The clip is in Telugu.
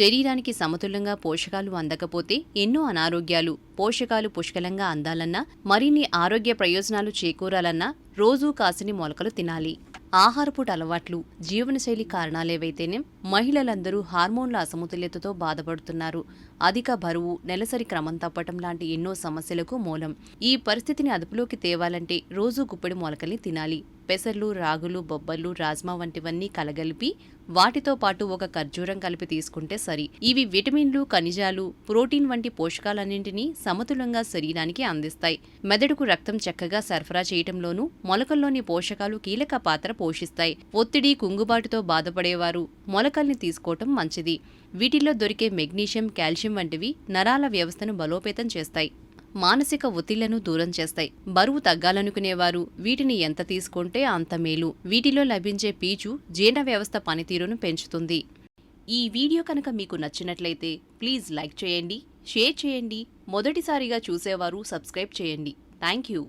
శరీరానికి సమతుల్యంగా పోషకాలు అందకపోతే ఎన్నో అనారోగ్యాలు పోషకాలు పుష్కలంగా అందాలన్నా మరిన్ని ఆరోగ్య ప్రయోజనాలు చేకూరాలన్నా రోజూ కాసిని మొలకలు తినాలి. ఆహారపుట అలవాట్లు జీవనశైలి కారణాలేవైతేనే మహిళలందరూ హార్మోన్ల అసమతుల్యతతో బాధపడుతున్నారు. అధిక బరువు నెలసరి క్రమం తప్పటం లాంటి ఎన్నో సమస్యలకు మూలం. ఈ పరిస్థితిని అదుపులోకి తేవాలంటే రోజూ గుప్పెడు మొలకల్ని తినాలి. పెసర్లు రాగులు బొబ్బర్లు రాజ్మా వంటివన్నీ కలగలిపి వాటితో పాటు ఒక ఖర్జూరం కలిపి తీసుకుంటే సరి. ఇవి విటమిన్లు ఖనిజాలు ప్రోటీన్ వంటి పోషకాలన్నింటినీ సమతులంగా శరీరానికి అందిస్తాయి. మెదడుకు రక్తం చక్కగా సరఫరా చేయటంలోనూ మొలకల్లోని పోషకాలు కీలక పాత్ర పోషిస్తాయి. ఒత్తిడి కుంగుబాటుతో బాధపడేవారు మొలకల్ని తీసుకోవటం మంచిది. వీటిల్లో దొరికే మెగ్నీషియం కాల్షియం వంటివి నరాల వ్యవస్థను బలోపేతం చేస్తాయి. మానసిక ఒత్తిళ్ళను దూరం చేస్తాయి. బరువు తగ్గాలనుకునేవారు వీటిని ఎంత తీసుకుంటే అంత మేలు. వీటిలో లభించే పీచు జీర్ణ వ్యవస్థ పనితీరును పెంచుతుంది. ఈ వీడియో కనుక మీకు నచ్చినట్లయితే ప్లీజ్ లైక్ చేయండి షేర్ చేయండి. మొదటిసారిగా చూసేవారు సబ్స్క్రైబ్ చేయండి. Thank you.